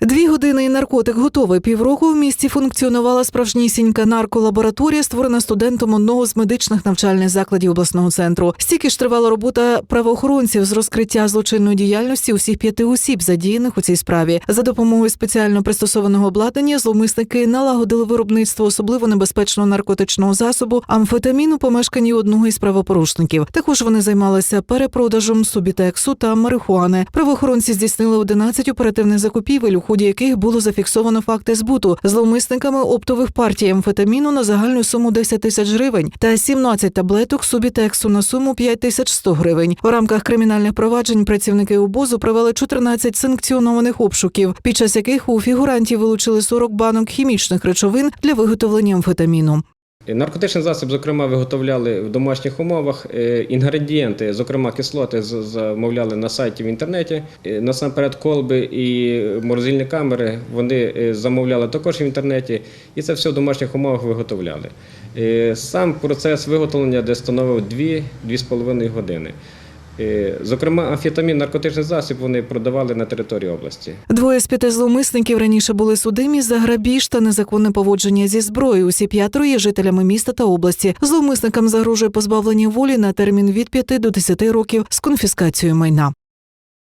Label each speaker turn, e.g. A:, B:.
A: Дві години і наркотик готовий. Півроку в місті функціонувала справжнісінька нарколабораторія, створена студентом одного з медичних навчальних закладів обласного центру. Стільки ж тривала робота правоохоронців з розкриття злочинної діяльності усіх п'яти осіб, задіяних у цій справі. За допомогою спеціально пристосованого обладнання зловмисники налагодили виробництво особливо небезпечного наркотичного засобу амфетаміну помешканні одного із правопорушників. Також вони займалися перепродажем субітексу та марихуани. Правоохоронці здійснили 11 оперативних закупівель, ході яких було зафіксовано факти збуту зловмисниками оптових партій амфетаміну на загальну суму 10 тисяч гривень та 17 таблеток субітексу на суму 5 тисяч 100 гривень. У рамках кримінальних проваджень працівники обозу провели 14 санкціонованих обшуків, під час яких у фігурантів вилучили 40 банок хімічних речовин для виготовлення амфетаміну.
B: Наркотичний засіб, зокрема, виготовляли в домашніх умовах. Е, Інгредієнти, зокрема кислоти, замовляли на сайті в інтернеті. Е, Насамперед, колби і морозильні камери вони е, замовляли також в інтернеті, і це все в домашніх умовах виготовляли. Е, Сам процес виготовлення десь становив 2-2,5 години. Е, Зокрема, амфетамін, наркотичний засіб вони продавали на території області.
A: Двоє з п'яти зловмисників раніше були судимі за грабіж та незаконне поводження зі зброєю. Усі п'ятеро є жителями міста та області. Зловмисникам загрожує позбавлення волі на термін від 5 до 10 років з конфіскацією майна.